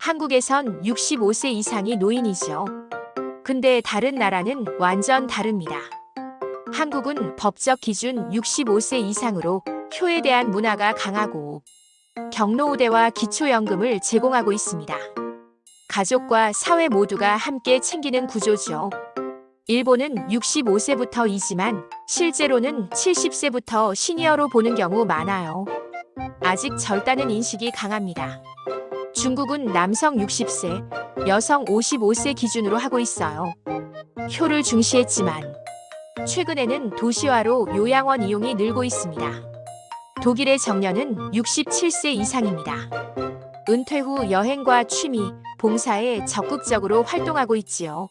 한국에선 65세 이상이 노인이죠. 근데 다른 나라는 완전 다릅니다. 한국은 법적 기준 65세 이상으로 효에 대한 문화가 강하고 경로우대와 기초연금을 제공하고 있습니다. 가족과 사회 모두가 함께 챙기는 구조죠. 일본은 65세부터이지만 실제로는 70세부터 시니어로 보는 경우 많아요. 아직 젊다는 인식이 강합니다. 중국은 남성 60세, 여성 55세 기준으로 하고 있어요. 효를 중시했지만 최근에는 도시화로 요양원 이용이 늘고 있습니다. 독일의 정년은 67세 이상입니다. 은퇴 후 여행과 취미, 봉사에 적극적으로 활동하고 있지요.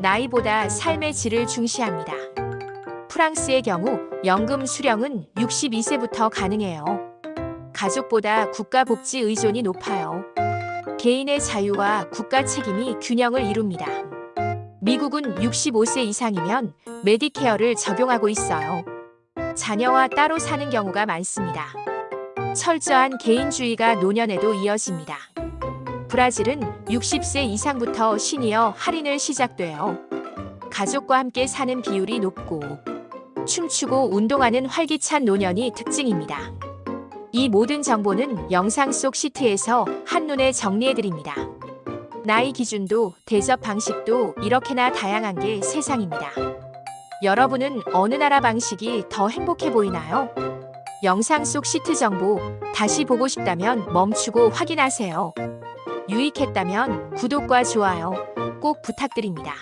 나이보다 삶의 질을 중시합니다. 프랑스의 경우 연금 수령은 62세부터 가능해요. 가족보다 국가 복지 의존이 높아요. 개인의 자유와 국가 책임이 균형을 이룹니다. 미국은 65세 이상이면 메디케어를 적용하고 있어요. 자녀와 따로 사는 경우가 많습니다. 철저한 개인주의가 노년에도 이어집니다. 브라질은 60세 이상부터 시니어 할인을 시작돼요. 가족과 함께 사는 비율이 높고 춤추고 운동하는 활기찬 노년이 특징입니다. 이 모든 정보는 영상 속 시트에서 한눈에 정리해드립니다. 나이 기준도 대접 방식도 이렇게나 다양한 게 세상입니다. 여러분은 어느 나라 방식이 더 행복해 보이나요? 영상 속 시트 정보 다시 보고 싶다면 멈추고 확인하세요. 유익했다면 구독과 좋아요 꼭 부탁드립니다.